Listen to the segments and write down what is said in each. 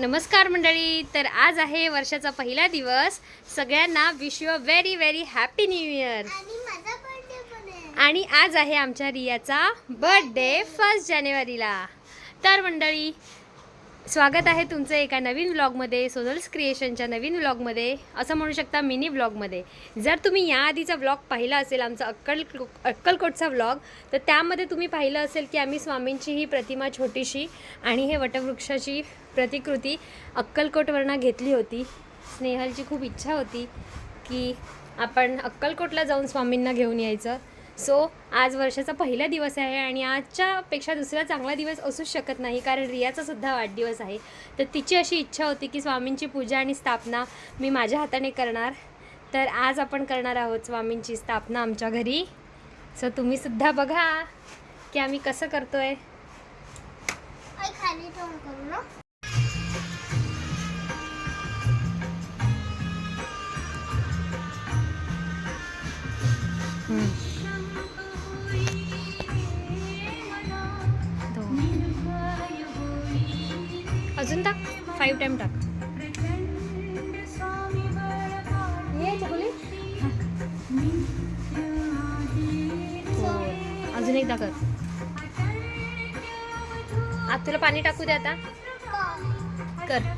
नमस्कार मंडळी तर आज आहे वर्षाचा पहिला दिवस. सगळ्यांना wish you very very happy new year आणि आज आहे आमच्या रियाचा बर्थडे फर्स्ट जानेवारीला. तर मंडळी स्वागत आहे तुमचं एका नवीन व्लॉगमध्ये सोनल्स क्रिएशनच्या नवीन व्लॉगमध्ये असं म्हणू शकता मिनी व्लॉगमध्ये जर तुम्ही याआधीचा व्लॉग पाहिला असेल आमचा अक्कल अक्कलकोटचा व्लॉग तर त्यामध्ये तुम्ही पाहिलं असेल की आम्ही स्वामींची ही प्रतिमा छोटीशी आणि हे वटवृक्षाची प्रतिकृती अक्कलकोटवरनं घेतली होती. स्नेहलची खूप इच्छा होती की आपण अक्कलकोटला जाऊन स्वामींना घेऊन यायचं. सो आज वर्षाचा पहिला दिवस आहे आणि आजच्यापेक्षा दुसरा चांगला दिवस असूच शकत नाही कारण रियाचा सुद्धा वाढदिवस आहे. तर तिची अशी इच्छा होती की स्वामींची पूजा आणि स्थापना मी माझ्या हाताने करणार. तर आज आपण करणार आहोत स्वामींची स्थापना आमच्या घरी. सो तुम्हीसुद्धा बघा की आम्ही कसं करतोय. आई खाली अजून टाक. फाईव्ह टाईम टाक. हो. अजून एकदा कर. आता तुला पाणी टाकू दे आता. कर.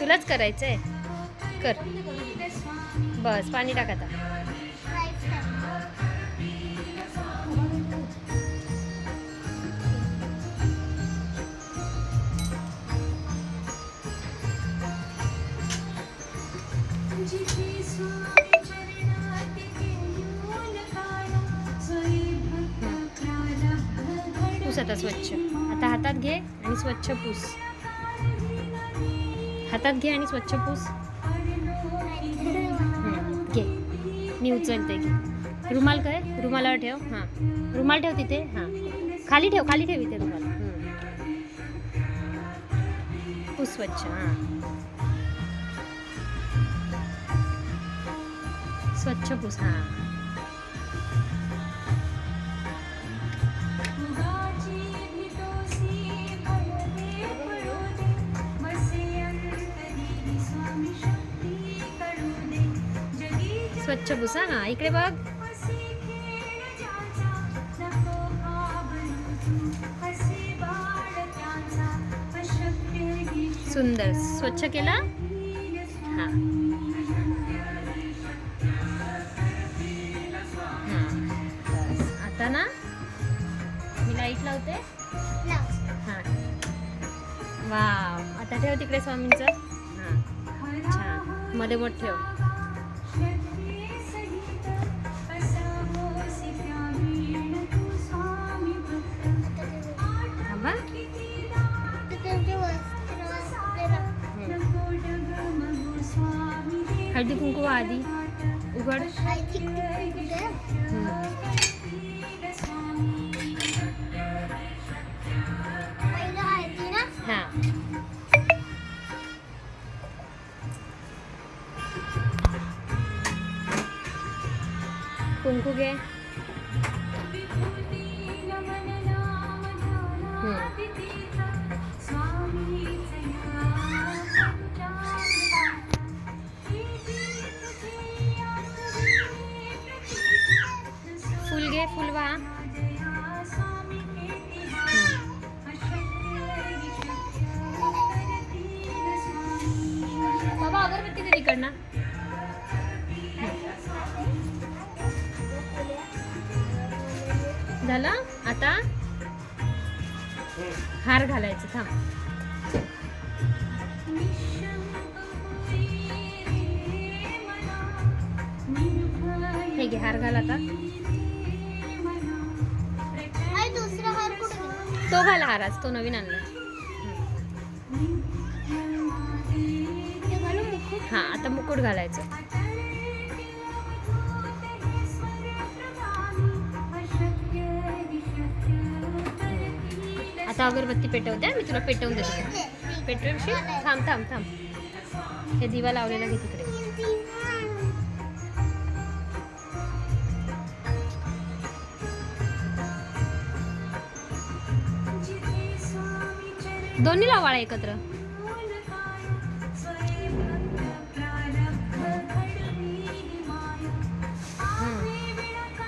तुलाच करायचंय. कर. बस पाणी टाक आता. पूस आता स्वच्छ. आता हातात घे आणि स्वच्छ पूस. हातात घे आणि स्वच्छ पूस. घे. मी उचलते घे. रुमाल काय रुमालावर ठेव. हां. रुमाल ठेव तिथे. हां. खाली ठेव. खाली ठेव इथे रुमाल. पूस स्वच्छ. हां. स्वच्छ पूस. स्वच्छ पुसा हां इकडे बघ. सुंदर स्वच्छ केला? हां. वाव ठेव तिकडे स्वामींचं. हां छान. मध्ये मोठ ठेव. हळदी कुंकू आधी. उघड. घे झालं? आता? हार घालायचं थांब. हे घे हार घाल आता? तो घाल हार आज तो नवीन आणला? हा आता मुकुट घालायचं. आता अगरबत्ती पेटवते. मी तुला पेटवून देते. पेटवशी थांब थांब थांब. हे दिवा लावलेला घे तिकडे. दोन्ही लावाळा एकत्र.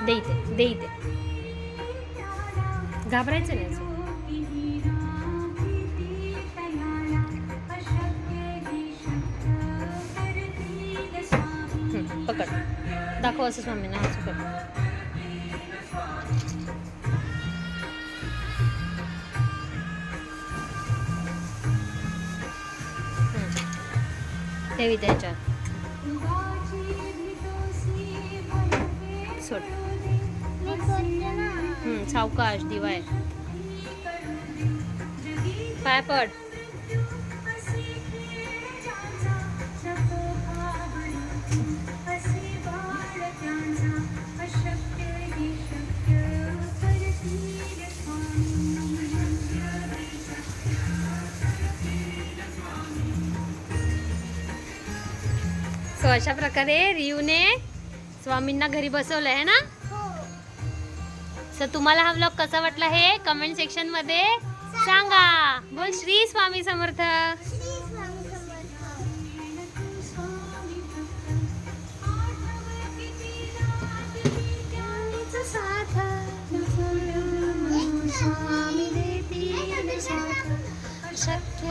दे इथे घाबरायचं नाही दाखव असं स्वामींना असं कर हं. ठेवी त्याच्यात सोड मी करते ना हं, सावकाश दिवाय पाय पड सो अशा प्रकारे रियूने स्वामींना घरी बसवलं आहे ना? हो. सर तुम्हाला हा व्लॉग कसा वाटला हे कमेंट सेक्शनमध्ये सांगा. बोल श्री स्वामी समर्थ. श्री स्वामी समर्थ. स्वामी देतील साथ. शक्य